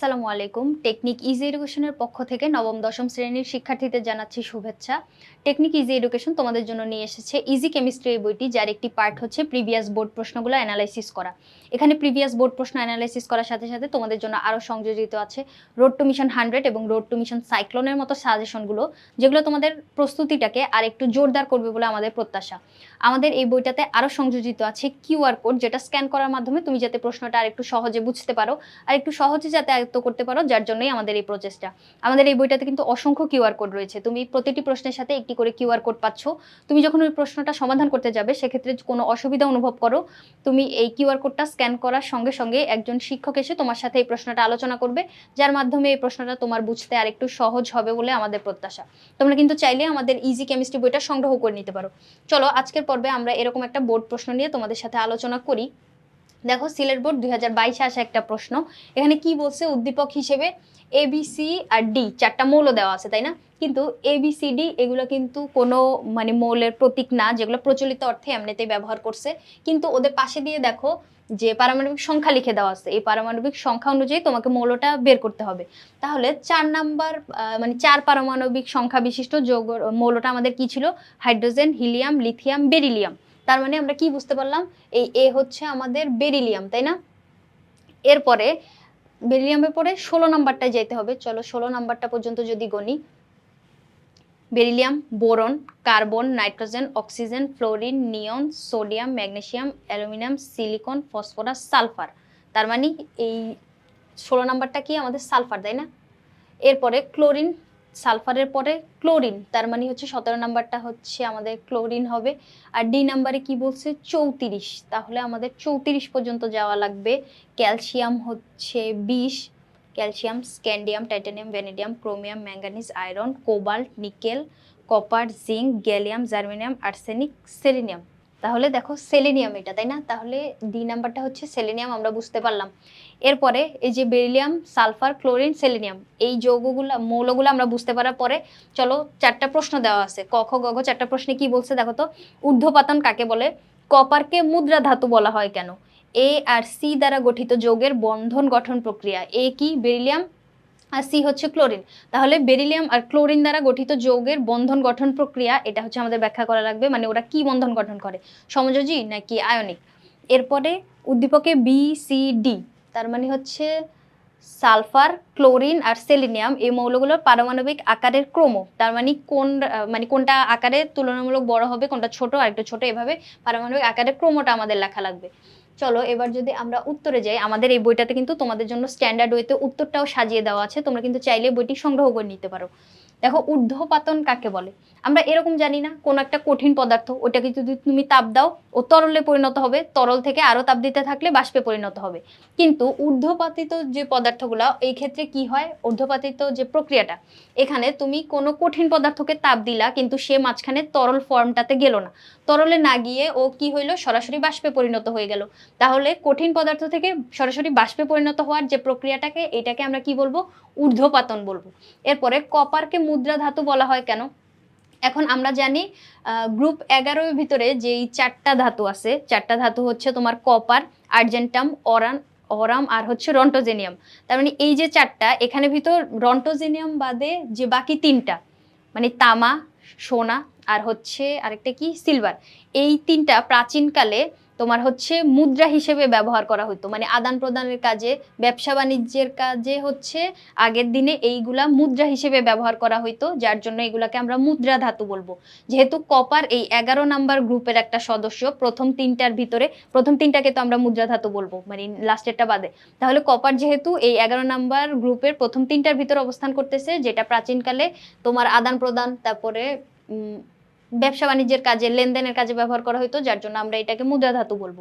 আসসালামু আলাইকুম। Technique easy এডুকেশনের পক্ষ থেকে নবম, দশম শ্রেণির শিক্ষার্থীদের জানাচ্ছি শুভেচ্ছা। টেকনিক ইজি এডুকেশন তোমাদের জন্য নিয়ে এসেছে ইজি কেমিস্ট্রি এই বইটি, যার একটি পার্ট হচ্ছে প্রিভিয়াস বোর্ড প্রশ্নগুলো অ্যানালাইসিস করা। এখানে প্রিভিয়াস বোর্ড প্রশ্ন অ্যানালাইসিস করার সাথে সাথে তোমাদের জন্য আরও সংযোজিত আছে রোড টু মিশন হান্ড্রেড এবং রোড টু মিশন সাইক্লোনের মতো সাজেশনগুলো যেগুলো তোমাদের প্রস্তুতিটাকে আর একটু জোরদার করবে বলে আমাদের প্রত্যাশা। আমাদের এই বইটাতে আরও সংযোজিত আছে কিউআর কোড যেটা স্ক্যান করার মাধ্যমে তুমি যাতে প্রশ্নটা আর একটু সহজে বুঝতে পারো, আর একটু সহজে যাতে আয়ত্ত করতে পারো, যার জন্যই আমাদের এই প্রচেষ্টা আমাদের এই বইটাতে কিন্তু অসংখ্য কিউআর কোড রয়েছে। তুমি প্রতিটি প্রশ্নের সাথে একটি করে কিউআর কোড পাচ্ছ। তুমি যখন ওই প্রশ্নটা সমাধান করতে যাবে, সেক্ষেত্রে কোনো অসুবিধা অনুভব করো। তুমি এই কিউআর কোডটা স্ক্যান করার সঙ্গে সঙ্গে একজন শিক্ষক এসে তোমার সাথে এই প্রশ্নটা আলোচনা করবে, যার মাধ্যমে এই প্রশ্নটা তোমার বুঝতে আর একটু সহজ হবে বলে আমাদের প্রত্যাশা। তোমরা কিন্তু চাইলে আমাদের ইজি কেমিস্ট্রি বইটা সংগ্রহ করে নিতে পারো। চলো, আজকের পর্বে আমরা এরকম একটা বোর্ড প্রশ্ন নিয়ে তোমাদের সাথে আলোচনা করি। দেখো, সিলেট বোর্ড দুই হাজার একটা প্রশ্ন। এখানে কি বলছে? উদ্দীপক হিসেবে এ বি সি আর ডি চারটা মৌল দেওয়া আছে, তাই না? কিন্তু এ বি সি ডি এগুলো কিন্তু কোনো মানে মৌলের প্রতীক না, যেগুলো প্রচলিত অর্থে এমনিতেই ব্যবহার করছে। কিন্তু ওদের পাশে দিয়ে দেখো যে পারমাণবিক সংখ্যা লিখে দেওয়া আছে, এই পারমাণবিক সংখ্যা অনুযায়ী তোমাকে মৌলটা বের করতে হবে। তাহলে চার নাম্বার মানে চার পারমাণবিক সংখ্যা বিশিষ্ট যৌগ, মৌলটা আমাদের কি ছিল? Hydrogen, helium, lithium, beryllium. তার মানে আমরা কি বুঝতে পারলাম? এই এ হচ্ছে আমাদের বেরিলিয়াম, তাই না? এরপরে বেরিলিয়ামের পরে ষোলো নাম্বারটায় যেতে হবে। চলো ষোলো নাম্বারটা পর্যন্ত যদি Gani beryllium, boron, carbon, nitrogen, oxygen, fluorine, neon, sodium, magnesium, aluminium, silicon, phosphorus, sulphur. তার মানে এই ষোলো নাম্বারটা কি আমাদের সালফার, তাই না? এরপরে ক্লোরিন, সালফারের পরে ক্লোরিন, তার মানে হচ্ছে সতেরো নাম্বারটা হচ্ছে আমাদের ক্লোরিন হবে। আর ডি নাম্বারে কি বলছে? চৌত্রিশ। তাহলে আমাদের চৌত্রিশ পর্যন্ত যাওয়া লাগবে। ক্যালসিয়াম হচ্ছে বিশ calcium, scandium, titanium, vanadium, chromium manganese iron, cobalt, nickel, copper, zinc, gallium, germanium, arsenic, selenium. তাহলে দেখো সেলেনিয়াম এটা, তাই না? তাহলে ডি নাম্বারটা হচ্ছে সেলেনিয়াম, আমরা বুঝতে পারলাম। এরপরে এই যে বেরিলিয়াম, সালফার, ক্লোরিন, সেলেনিয়াম, এই যৌগগুলো, মৌলগুলো আমরা বুঝতে পারার পরে চলো চারটা প্রশ্ন দেওয়া আছে। ক, খ গ চারটা প্রশ্নে কি বলছে দেখো তো? ঊর্ধ্বপাতন কাকে বলে? কপারকে মুদ্রা ধাতু বলা হয় কেন? এ আর সি দ্বারা গঠিত যৌগের বন্ধন গঠন প্রক্রিয়া। এ কি? বেরিলিয়াম আর সি হচ্ছে ক্লোরিন। তাহলে বেরিলিয়াম আর ক্লোরিন দ্বারা গঠিত যৌগের বন্ধন গঠন প্রক্রিয়া, এটা হচ্ছে আমাদের ব্যাখ্যা করা লাগবে মানে ওরা কি বন্ধন গঠন করে? সমযোজী নাকি আয়নিক? এরপরে উদ্দীপকে বি সি ডি তার মানে হচ্ছে সালফার, ক্লোরিন আর সেলিনিয়াম এই মৌলগুলোর পারমাণবিক আকারের ক্রম, তার মানে কোন মানে কোনটা আকারে তুলনামূলক বড় হবে, কোনটা ছোট আর একটু ছোট, এভাবে পারমাণবিক আকারের ক্রমটা আমাদের লেখা লাগবে। চলো, এবার যদি আমরা উত্তরে যাই, আমাদের এই বইটাতে কিন্তু তোমাদের জন্য স্ট্যান্ডার্ড ওয়েতে উত্তরটাও সাজিয়ে দেওয়া আছে, তোমরা কিন্তু চাইলে বইটি সংগ্রহ করে নিতে পারো। দেখো, ঊর্ধ্বপাতন কাকে বলে? আমরা এরকম জানি না, কোন একটা কঠিন পদার্থ, ওটাকে যদি তুমি তাপ দাও, ও তরলে পরিণত হবে, তরল থেকে আরও তাপ দিতে থাকলে বাষ্পে পরিণত হবে। কিন্তু ঊর্ধ্বপাতিত যে পদার্থগুলো, এই ক্ষেত্রে কি হয়? ঊর্ধ্বপাতিত যে প্রক্রিয়াটা, এখানে তুমি কোনো কঠিন পদার্থকে তাপ দিলা, কিন্তু সে মাঝখানে তরল ফর্মটাতে গেল না। তরলে না গিয়ে ও কি হইল? সরাসরি বাষ্পে পরিণত হয়ে গেল। তাহলে কঠিন পদার্থ থেকে সরাসরি বাষ্পে পরিণত হওয়ার যে প্রক্রিয়াটাকে, এটাকে আমরা কি বলব? ঊর্ধ্বপাতন বলব। এরপরে কপারকে মুদ্রা ধাতু বলা হয় কেন? এখন আমরা জানি গ্রুপ এগারোর ভিতরে যেই চারটা ধাতু আছে, চারটা ধাতু হচ্ছে তোমার কপার আর্জেন্টাম অরান অরাম আর হচ্ছে রন্টোজেনিয়াম তার মানে এই যে চারটা, এখানে ভিতর রন্টোজেনিয়াম বাদে যে বাকি তিনটা মানে তামা, সোনা আর হচ্ছে আরেকটা কি? সিলভার এই তিনটা প্রাচীনকালে তোমার হচ্ছে মুদ্রা হিসেবে ব্যবহার করা হতো। মানে আদান প্রদানের কাজে, ব্যবসা বাণিজ্যের কাজে হচ্ছে আগের দিনে এইগুলা মুদ্রা হিসেবে ব্যবহার করা হতো যার জন্য এগুলাকে আমরা মুদ্রা ধাতু বলব। যেহেতু কপার এই এগারো নাম্বার গ্রুপের একটা সদস্য, প্রথম তিনটার ভিতরে, প্রথম তিনটাকে তো আমরা মুদ্রা ধাতু বলব মানে লাস্টেরটা বাদে। তাহলে কপার যেহেতু এই এগারো নাম্বার গ্রুপের প্রথম তিনটার ভিতরে অবস্থান করতেছে, যেটা প্রাচীনকালে তোমার আদান প্রদান, তারপরে ব্যবসা বাণিজ্যের কাজে, লেনদেনের কাজে ব্যবহার করা হতো যার জন্য আমরা এটাকে মুদ্রা ধাতু বলব।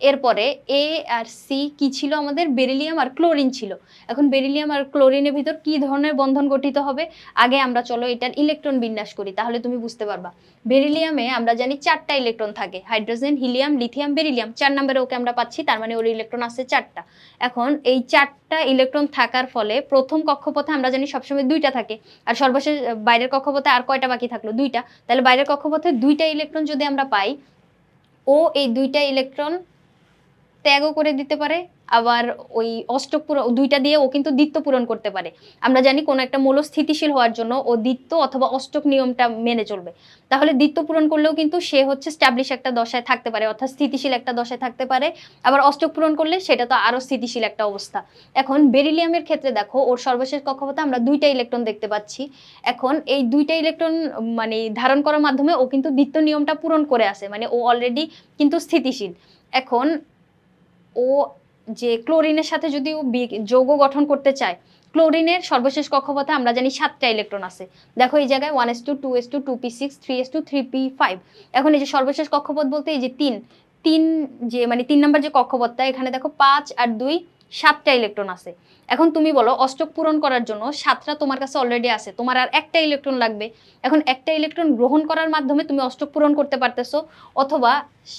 এরপরে এ আর সি কি ছিল আমাদের? বেরিলিয়াম আর ক্লোরিন ছিল। এখন বেরিলিয়াম আর ক্লোরিনের ভিতর কি ধরনের বন্ধন গঠিত হবে? আগে আমরা চলো এটার ইলেকট্রন বিন্যাস করি, তাহলে তুমি বুঝতে পারবা। বেরিলিয়ামে আমরা জানি চারটা ইলেকট্রন থাকে, হাইড্রোজেন, হিলিয়াম, লিথিয়াম, বেরিলিয়াম, চার নম্বরে ওকে আমরা পাচ্ছি, তার মানে ওর ইলেকট্রন আছে চারটা। এখন এই চারটা ইলেকট্রন থাকার ফলে প্রথম কক্ষপথে আমরা জানি সবসময় দুইটা থাকে। আর সর্বশেষ বাইরের কক্ষপথে আর কয়টা বাকি থাকল? দুইটা। তাহলে বাইরের কক্ষপথে দুইটা ইলেকট্রন যদি আমরা পাই, ও এই দুইটা ইলেকট্রন ত্যাগও করে দিতে পারে আবার ওই অষ্টক দুইটা দিয়ে ও কিন্তু দ্বিত্ব পূরণ করতে পারে। আমরা জানি কোনো একটা মূল স্থিতিশীল হওয়ার জন্য ও দ্বিত্ব অথবা অষ্টক নিয়মটা মেনে চলবে। তাহলে দ্বিত্ব পূরণ করলেও কিন্তু সে হচ্ছে স্ট্যাবলিশ একটা দশায় থাকতে পারে, অর্থাৎ স্থিতিশীল একটা দশায় থাকতে পারে। আবার অষ্টক পূরণ করলে সেটা তো আরও স্থিতিশীল একটা অবস্থা। এখন বেরিলিয়ামের ক্ষেত্রে দেখো, ওর সর্বশেষ কক্ষপথে আমরা দুইটা ইলেকট্রন দেখতে পাচ্ছি। এখন এই দুইটা ইলেকট্রন মানে ধারণ করার মাধ্যমে ও কিন্তু দ্বিত্ব নিয়মটা পূরণ করে আসে। মানে ও অলরেডি কিন্তু স্থিতিশীল। এখন ও যে ক্লোরিনের সাথে যদি যৌগ গঠন করতে চায়, ক্লোরিনের সর্বশেষ কক্ষপথে আমরা জানি সাতটা ইলেকট্রন আছে। দেখো এই জায়গায় one S two two S two two P six, three S two, three P five. এখন এই যে সর্বশেষ কক্ষপথ বলতে এই যে তিন তিন যে মানে তিন নম্বর যে কক্ষপথটা, এখানে দেখো পাঁচ আর দুই সাতটা ইলেকট্রন আছে। এখন তুমি বলো, অষ্টক পূরণ করার জন্য সাতটা তোমার কাছে অলরেডি আছে, তোমার আর একটা ইলেকট্রন লাগবে। এখন একটা ইলেকট্রন গ্রহণ করার মাধ্যমে তুমি অষ্টক পূরণ করতে পারতেছো, অথবা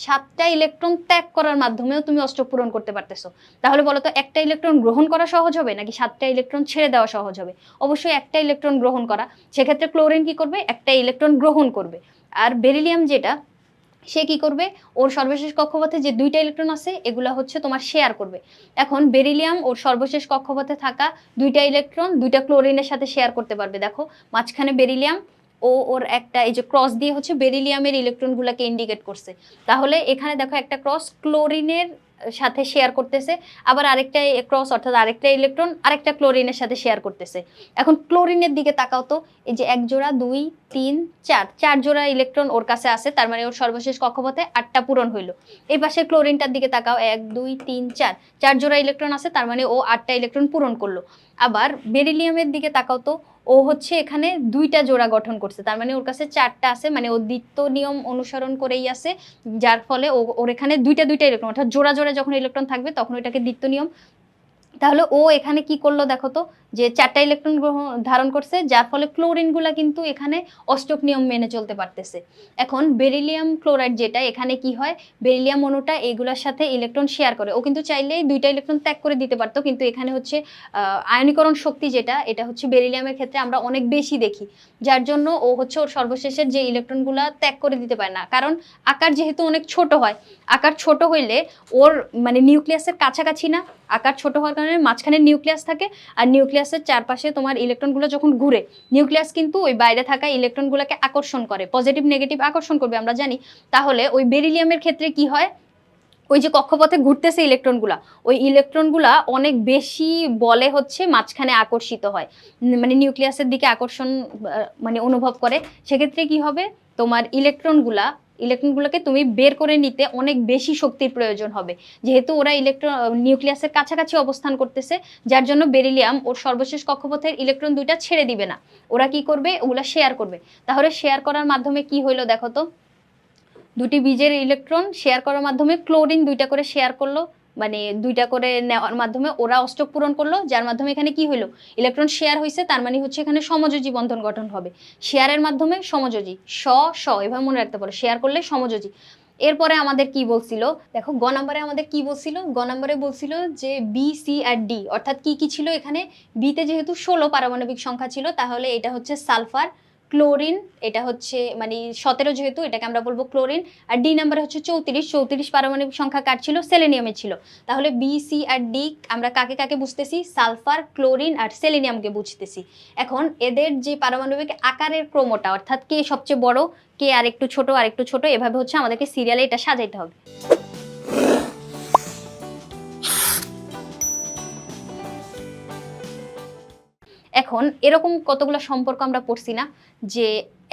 সাতটা ইলেকট্রন ত্যাগ করার মাধ্যমেও তুমি অষ্টক পূরণ করতে পারতেছো। তাহলে বলো তো, একটা ইলেকট্রন গ্রহণ করা সহজ হবে, নাকি সাতটা ইলেকট্রন ছেড়ে দেওয়া সহজ হবে? অবশ্যই একটা ইলেকট্রন গ্রহণ করা। সেক্ষেত্রে ক্লোরিন কি করবে? একটা ইলেকট্রন গ্রহণ করবে। আর বেরিলিয়াম যেটা সে কি করবে? ওর সর্বশেষ কক্ষপথে যে দুইটা ইলেকট্রন আছে, এগুলো হচ্ছে তোমার শেয়ার করবে। এখন বেরিলিয়াম ওর সর্বশেষ কক্ষপথে থাকা দুইটা ইলেকট্রন দুইটা ক্লোরিনের সাথে শেয়ার করতে পারবে। দেখো, মাঝখানে বেরিলিয়াম ও ওর একটা এই যে ক্রস দিয়ে হচ্ছে বেরিলিয়ামের ইলেকট্রনগুলোকে ইন্ডিকেট করছে। তাহলে এখানে দেখো একটা ক্রস ক্লোরিনের সাথে শেয়ার করতেছে। আবার আরেকটা ক্রস অর্থাৎ আরেকটা ইলেকট্রন আরেকটা ক্লোরিনের সাথে শেয়ার করতেছে। এখন ক্লোরিনের দিকে তাকাও তো, এই যে এক জোড়া, দুই, তিন, চার চার জোড়া ইলেকট্রন ওর কাছে আছে, তার মানে ওর সর্বশেষ কক্ষপথে আটটা পূরণ হইল। এই পাশে ক্লোরিনটার দিকে তাকাও, এক, দুই, তিন, চার চার জোড়া ইলেকট্রন আছে, তার মানে ও আটটা ইলেকট্রন পূরণ করল। আবার বেরিলিয়ামের দিকে তাকাও তো ও হচ্ছে এখানে দুইটা জোড়া গঠন করছে। তার মানে ওর কাছে চারটা আছে মানে ও দ্বিত্ব নিয়ম অনুসরণ করেই আছে, যার ফলে ওর এখানে দুইটা দুইটা ইলেকট্রন অর্থাৎ জোড়া জোড়া যখন ইলেকট্রন থাকবে, তখন ওইটাকে দ্বিত্ব নিয়ম তাহলে ও এখানে কি করল দেখো তো, যে চারটা ইলেকট্রন গ্রহণ ধারণ করছে, যার ফলে ক্লোরিনগুলা কিন্তু এখানে অষ্টক নিয়ম মেনে চলতে পারতেছে। এখন বেরিলিয়াম ক্লোরাইড যেটা, এখানে কি হয়? বেরিলিয়াম অণুটা এগুলোর সাথে ইলেকট্রন শেয়ার করে। ও কিন্তু চাইলেই দুইটা ইলেকট্রন ত্যাগ করে দিতে পারতো, কিন্তু এখানে হচ্ছে আয়নীকরণ শক্তি যেটা, এটা হচ্ছে বেরিলিয়ামের ক্ষেত্রে আমরা অনেক বেশি দেখি। যার জন্য ও হচ্ছে ওর সর্বশেষের যে ইলেকট্রনগুলা ত্যাগ করে দিতে পারে না। কারণ আকার যেহেতু অনেক ছোট হয়, আকার ছোট হইলে ওর মানে নিউক্লিয়াসের কাছাকাছি না, আকার ছোট হওয়ার কারণে মাঝখানে নিউক্লিয়াস থাকে আর নিউক্লিয়াসের চারপাশে তোমার ইলেকট্রনগুলো যখন ঘুরে, নিউক্লিয়াস কিন্তু ওই বাইরে থাকা ইলেকট্রনগুলোকে আকর্ষণ করে পজিটিভ নেগেটিভ আকর্ষণ করবে, আমরা জানি। তাহলে ওই বেরিলিয়ামের ক্ষেত্রে কি হয়? ওই যে কক্ষপথে ঘুরতেছে ইলেকট্রনগুলা, ওই ইলেকট্রনগুলা অনেক বেশি বলে হচ্ছে মাঝখানে আকর্ষিত হয়। মানে নিউক্লিয়াসের দিকে আকর্ষণ মানে অনুভব করে। সেক্ষেত্রে কি হবে? তোমার ইলেকট্রনগুলা ইলেকট্রনগুলোকে তুমি বের করে নিতে অনেক বেশি শক্তির প্রয়োজন হবে। যেহেতু ওরা ইলেকট্রন নিউক্লিয়াসের কাছাকাছি অবস্থান করতেছে, যার জন্য বেরিলিয়াম ওর সর্বশেষ কক্ষপথের ইলেকট্রন দুইটা ছেড়ে দিবে না। ওরা কি করবে? ওগুলা শেয়ার করবে। তাহলে শেয়ার করার মাধ্যমে কি হইল দেখো তো? দুটি বীজের ইলেকট্রন শেয়ার করার মাধ্যমে ক্লোরিন দুইটা করে শেয়ার করল। মানে দুইটা করে নেওয়ার মাধ্যমে ওরা অষ্টক পূরণ করল, যার মাধ্যমে এখানে কি হলো ইলেকট্রন শেয়ার হয়েছে তার মানে হচ্ছে এখানে সমযোজী বন্ধন গঠন হবে। শেয়ারের মাধ্যমে সমযোজী, স স, এভাবে মনে রাখতে পারো শেয়ার করলে সমযোজী। এরপরে আমাদের কি বলছিল? দেখো, গ নম্বরে আমাদের কি বলছিল? গ নম্বরে বলছিল যে বি সি আর ডি অর্থাৎ কি কি ছিল এখানে? বিতে যেহেতু ষোলো পারমাণবিক সংখ্যা ছিল, তাহলে এটা হচ্ছে সালফার ক্লোরিন, এটা হচ্ছে মানে সতেরো যেহেতু, এটাকে আমরা বলব ক্লোরিন, আর ডি নাম্বার হচ্ছে চৌত্রিশ চৌত্রিশ পারমাণবিক সংখ্যা কার ছিল? সেলেনিয়ামের ছিল। তাহলে বি সি আর ডি আমরা কাকে কাকে বুঝতেছি? সালফার, ক্লোরিন আর সেলেনিয়ামকে বুঝতেছি। এখন এদের যে পারমাণবিক আকারের ক্রমটা, অর্থাৎ কে সবচেয়ে বড়, কে আর একটু ছোট আর একটু ছোট, এভাবে হচ্ছে আমাদেরকে সিরিয়ালে এটা সাজাইতে হবে। এখন এরকম কতগুলো সম্পর্ক আমরা পড়ছি না যে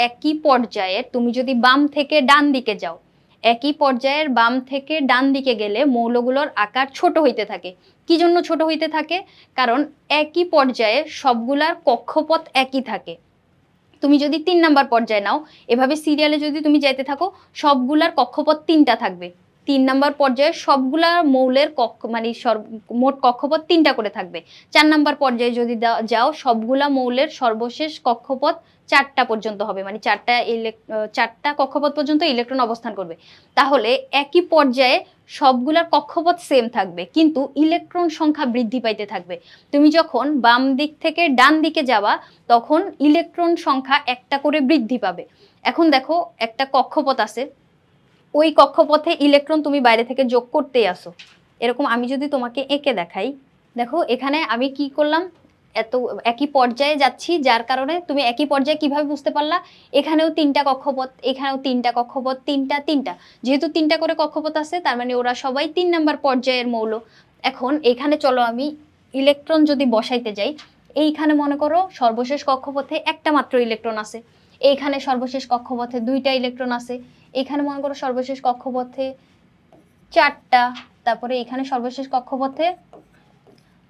একই পর্যায়ে তুমি যদি বাম থেকে ডান দিকে যাও, একই পর্যায়ের বাম থেকে ডান দিকে গেলে মৌলগুলোর আকার ছোট হইতে থাকে। কি জন্য ছোট হইতে থাকে? কারণ একই পর্যায়ে সবগুলার কক্ষপথ একই থাকে। তুমি যদি তিন নাম্বার পর্যায়ে নাও, এভাবে সিরিয়ালে যদি তুমি যাইতে থাকো, সবগুলার কক্ষপথ তিনটা থাকবে। তিন নাম্বার পর্যায়ে সবগুলা মৌলের কক্ষ মানে মোট কক্ষপথ তিনটা করে থাকবে। চার নাম্বার পর্যায়ে যদি যাও, সবগুলা মৌলের সর্বশেষ কক্ষপথ চারটা পর্যন্ত হবে। মানে চারটা চারটা কক্ষপথ পর্যন্ত ইলেকট্রন অবস্থান করবে। তাহলে একই পর্যায়ে সবগুলার কক্ষপথ সেম থাকবে, কিন্তু ইলেকট্রন সংখ্যা বৃদ্ধি পাইতে থাকবে। তুমি যখন বাম দিক থেকে ডান দিকে যাবা, তখন ইলেকট্রন সংখ্যা একটা করে বৃদ্ধি পাবে। এখন দেখো, একটা কক্ষপথ আছে ওই কক্ষপথে ইলেকট্রন তুমি বাইরে থেকে যোগ করতেই আসো। এরকম আমি যদি তোমাকে এঁকে দেখাই, দেখো এখানে আমি কি করলাম? এত, একই পর্যায়ে যাচ্ছি, যার কারণে তুমি একই পর্যায়ে কীভাবে বুঝতে পারলা? এখানেও তিনটা কক্ষপথ, এখানেও তিনটা কক্ষপথ, তিনটা তিনটা। যেহেতু তিনটা করে কক্ষপথ আছে, তার মানে ওরা সবাই তিন নাম্বার পর্যায়ের মৌল। এখন এখানে চলো আমি ইলেকট্রন যদি বসাইতে যাই, এইখানে মনে করো সর্বশেষ কক্ষপথে একটা মাত্র ইলেকট্রন আছে। এইখানে সর্বশেষ কক্ষপথে দুইটা ইলেকট্রন আছে। এখানে মনে করো সর্বশেষ কক্ষপথে চারটা, তারপরে এখানে সর্বশেষ কক্ষপথে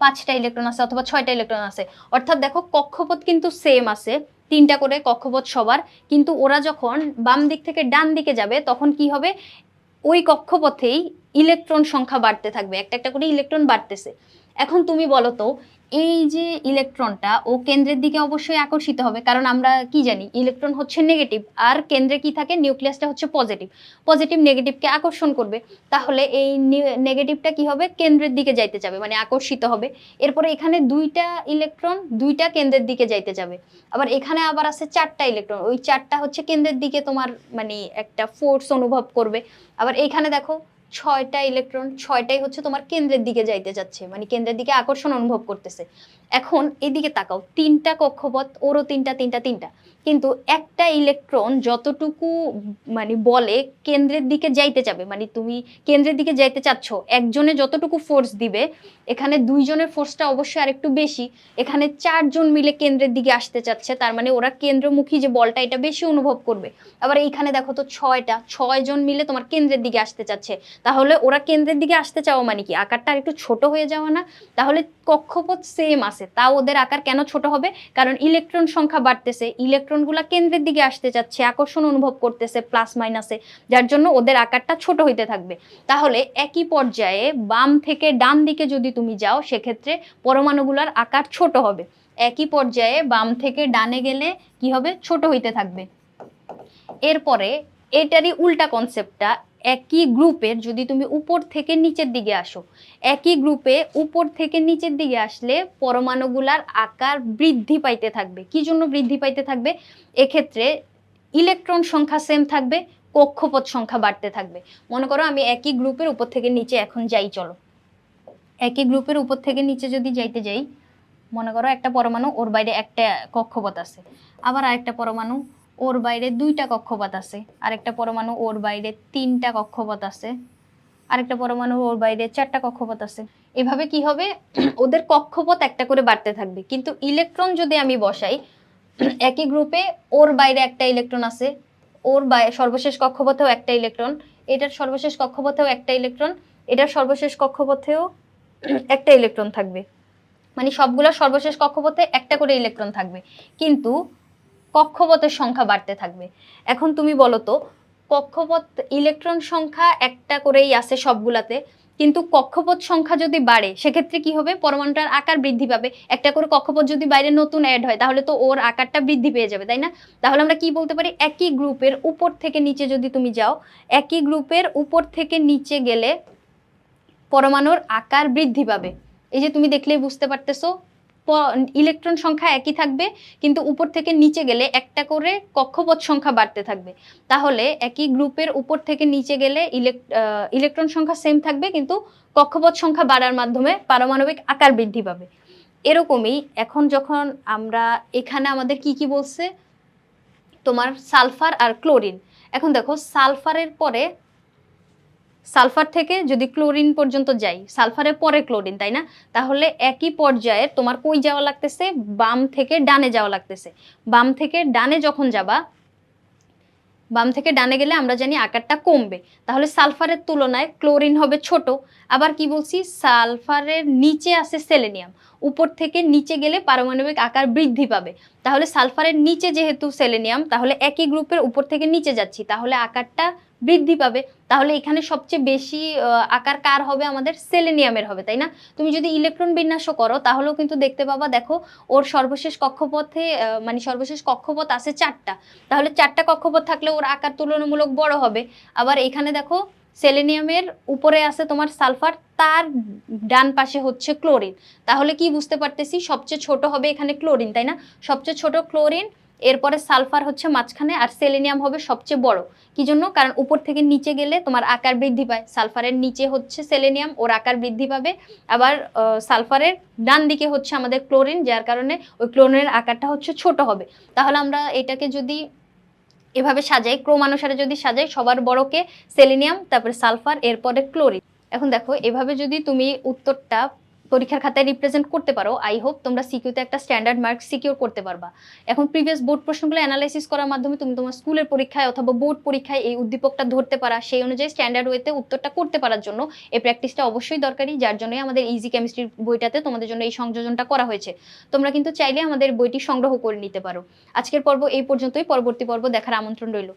পাঁচটা ইলেকট্রন আছে অথবা ছয়টা ইলেকট্রন আছে। অর্থাৎ দেখো কক্ষপথ কিন্তু সেম আছে, তিনটা করে কক্ষপথ সবার, কিন্তু ওরা যখন বাম দিক থেকে ডান দিকে যাবে, তখন কি হবে? ওই কক্ষপথেই ইলেকট্রন সংখ্যা বাড়তে থাকবে, একটা একটা করে ইলেকট্রন বাড়তেছে। এখন তুমি বলো তো, এই যে ইলেকট্রনটা, ও কেন্দ্রের দিকে অবশ্যই আকর্ষিত হবে, কারণ আমরা কি জানি, ইলেকট্রন হচ্ছে নেগেটিভ আর কেন্দ্রে কি থাকে নিউক্লিয়াসটা হচ্ছে পজিটিভ পজিটিভ নেগেটিভকে আকর্ষণ করবে, তাহলে এই নেগেটিভটা কি হবে, কেন্দ্রের দিকে যাইতে যাবে মানে আকর্ষিত হবে। এরপরে এখানে দুইটা ইলেকট্রন দুইটা কেন্দ্রের দিকে যাইতে যাবে। আবার এখানে আবার আছে চারটা ইলেকট্রন, ওই চারটা হচ্ছে কেন্দ্রের দিকে তোমার মানে একটা ফোর্স অনুভব করবে। আবার এইখানে দেখো ছয়টা ইলেকট্রন ছয়টাই হচ্ছে তোমার কেন্দ্রের দিকে যাইতে যাচ্ছে মানে কেন্দ্রের দিকে আকর্ষণ অনুভব করতেছে। এখন এদিকে তাকাও, তিনটা কক্ষপথ, ওরও তিনটা তিনটা তিনটা। কিন্তু একটা ইলেকট্রন যতটুকু মানে বলে, কেন্দ্রের দিকে যাইতে যাবে মানে তুমি কেন্দ্রের দিকে যাইতে চাচ্ছ, একজনে যতটুকু ফোর্স দিবে, এখানে দুইজনের ফোর্সটা অবশ্যই আরেকটু বেশি, এখানে চারজন মিলে কেন্দ্রের দিকে আসতে চাচ্ছে, তার মানে ওরা কেন্দ্রমুখী যে বলটা, এটা বেশি অনুভব করবে। আবার এইখানে দেখো তো ছয়টা, ছয়জন মিলে তোমার কেন্দ্রের দিকে আসতে চাচ্ছে। তাহলে ওরা কেন্দ্রের দিকে আসতে চাও মানে কি? আকারটা আর একটু ছোট হয়ে যাওয়া না? তাহলে কক্ষপথ সেম আছে তাও ওদের আকার কেন ছোট হবে? কারণ ইলেকট্রন সংখ্যা বাড়তেছে। ইলেকট্রনগুলো কেন্দ্রের দিকে আসতে চাচ্ছে আকর্ষণ অনুভব করতেছে প্লাস মাইনাসে যার জন্য ওদের আকারটা ছোট হইতে থাকবে। তাহলে একই পর্যায়ে বাম থেকে ডান দিকে যদি তুমি যাও, সেক্ষেত্রে পরমাণুগুলোর আকার ছোট হবে। একই পর্যায়ে বাম থেকে ডানে গেলে কি হবে? ছোট হইতে থাকবে। এরপরে এটারই উল্টা কনসেপ্টটা একই গ্রুপের যদি তুমি উপর থেকে নিচের দিকে আসো, একই গ্রুপে উপর থেকে নিচের দিকে আসলে পরমাণুগুলার আকার বৃদ্ধি পাইতে থাকবে। কি জন্য বৃদ্ধি পাইতে থাকবে? এক্ষেত্রে ইলেকট্রন সংখ্যা সেম থাকবে, কক্ষপথ সংখ্যা বাড়তে থাকবে। মনে করো আমি একই গ্রুপের উপর থেকে নিচে এখন যাই, চলো। একই গ্রুপের উপর থেকে নিচে যদি যাইতে যাই, মনে করো একটা পরমাণু, ওর বাইরে একটা কক্ষপথ আছে। আবার আরেকটা পরমাণু ওর বাইরে দুইটা কক্ষপথ আছে। আরেকটা পরমাণু ওর বাইরে তিনটা কক্ষপথ আছে। আরেকটা পরমাণু ওর বাইরে চারটা কক্ষপথ আছে। এভাবে কি হবে? ওদের কক্ষপথ একটা করে বাড়তে থাকবে। কিন্তু ইলেকট্রন যদি আমি বসাই, একই গ্রুপে ওর বাইরে একটা ইলেকট্রন আছে, ওর সর্বশেষ কক্ষপথেও একটা ইলেকট্রন, এটার সর্বশেষ কক্ষপথেও একটা ইলেকট্রন, এটার সর্বশেষ কক্ষপথেও একটা ইলেকট্রন থাকবে। মানে সবগুলো সর্বশেষ কক্ষপথে একটা করে ইলেকট্রন থাকবে। কিন্তু কক্ষপথের সংখ্যা বাড়তে থাকবে। এখন তুমি বলো তো, কক্ষপথ ইলেকট্রন সংখ্যা একটা করেই আছে সবগুলাতে, কিন্তু কক্ষপথ সংখ্যা যদি বাড়ে, সেক্ষেত্রে কি হবে? পরমাণুটার আকার বৃদ্ধি পাবে। একটা করে কক্ষপথ যদি বাইরে নতুন অ্যাড হয়, তাহলে তো ওর আকারটা বৃদ্ধি পেয়ে যাবে, তাই না? তাহলে আমরা কি বলতে পারি? একই গ্রুপের উপর থেকে নিচে যদি তুমি যাও, একই গ্রুপের উপর থেকে নিচে গেলে পরমাণুর আকার বৃদ্ধি পাবে। এই যে তুমি দেখলেই বুঝতে পারতেছো ইলেকট্রন সংখ্যা একই থাকবে, কিন্তু উপর থেকে নিচে গেলে একটা করে কক্ষপথ সংখ্যা বাড়তে থাকবে। তাহলে একই গ্রুপের উপর থেকে নিচে গেলে ইলেকট্রন সংখ্যা সেম থাকবে, কিন্তু কক্ষপথ সংখ্যা বাড়ার মাধ্যমে পারমাণবিক আকার বৃদ্ধি পাবে। এরকমই এখন যখন আমরা, এখানে আমাদের কি কি বলছে? তোমার সালফার আর ক্লোরিন। এখন দেখো, সালফারের পরে সালফার থেকে যদি ক্লোরিন পর্যন্ত যাই সালফারের পরে ক্লোরিন, তাই না? তাহলে একই পর্যায়ে তোমার কই যাওয়া লাগতেছে? বাম থেকে ডানে যাওয়া লাগতেছে। বাম থেকে ডানে যখন যাবা, বাম থেকে ডানে গেলে আমরা জানি আকারটা কমবে। তাহলে সালফারের তুলনায় ক্লোরিন হবে ছোট। আবার কি বলছি? সালফারের নিচে আছে সেলেনিয়াম। উপর থেকে নিচে গেলে পারমাণবিক আকার বৃদ্ধি পাবে। তাহলে সালফারের নিচে যেহেতু সেলেনিয়াম, তাহলে একই গ্রুপের উপর থেকে নিচে যাচ্ছি। তাহলে আকারটা বৃদ্ধি পাবে। তাহলে এখানে সবচেয়ে বেশি আকার কার হবে? আমাদের সেলেনিয়ামের হবে, তাই না? তুমি যদি ইলেকট্রন বিন্যাসও করো, তাহলেও কিন্তু দেখতে পাবা, দেখো, ওর সর্বশেষ কক্ষপথে মানে সর্বশেষ কক্ষপথ আছে চারটা। তাহলে চারটা কক্ষপথ থাকলে ওর আকার তুলনামূলক বড় হবে। আবার এখানে দেখো সেলেনিয়ামের উপরে আছে তোমার সালফার তার ডান পাশে হচ্ছে ক্লোরিন তাহলে কি বুঝতে পারতেছি? সবচেয়ে ছোট হবে এখানে ক্লোরিন তাই না? সবচেয়ে ছোট ক্লোরিন এরপরে সালফার হচ্ছে মাঝখানে আর সেলেনিয়াম হবে সবচেয়ে বড়। কি জন্য? কারণ উপর থেকে নিচে গেলে তোমার আকার বৃদ্ধি পায়। সালফারের নিচে হচ্ছে সেলেনিয়াম, ওর আকার বৃদ্ধি পাবে। আবার সালফারের ডান দিকে হচ্ছে আমাদের ক্লোরিন, যার কারণে ওই ক্লোরিনের আকারটা হচ্ছে ছোট হবে। তাহলে আমরা এটাকে যদি এভাবে সাজাই, ক্রমানুসারে যদি সাজাই, সবার বড়কে সেলেনিয়াম, তারপরে সালফার, এরপরে ক্লোরিন। এখন দেখো, এভাবে যদি তুমি উত্তরটা পরীক্ষার খাতায় রিপ্রেজেন্ট করতে পারো। আই হোপ তোমরা সিকিউতে একটা স্ট্যান্ডার্ড মার্ক সিকিউর করতে পারবা। এখন প্রিভিয়াস বোর্ড প্রশ্নগুলো অ্যানালাইসিস করার মাধ্যমে তুমি তোমার স্কুলের পরীক্ষায় অথবা বোর্ড পরীক্ষায় এই উদ্দীপকটা ধরতে পারা, সেই অনুযায়ী স্ট্যান্ডার্ড ওয়েতে উত্তরটা করতে পারার জন্য এই প্র্যাকটিসটা অবশ্যই দরকারি, যার জন্যই আমাদের ইজি কেমিস্ট্রির বইটাতে তোমাদের জন্য এই সংযোজনটা করা হয়েছে। তোমরা কিন্তু চাইলে আমাদের বইটি সংগ্রহ করে নিতে পারো। আজকের পর্ব এই পর্যন্তই, পরবর্তী পর্ব দেখার আমন্ত্রণ রইল।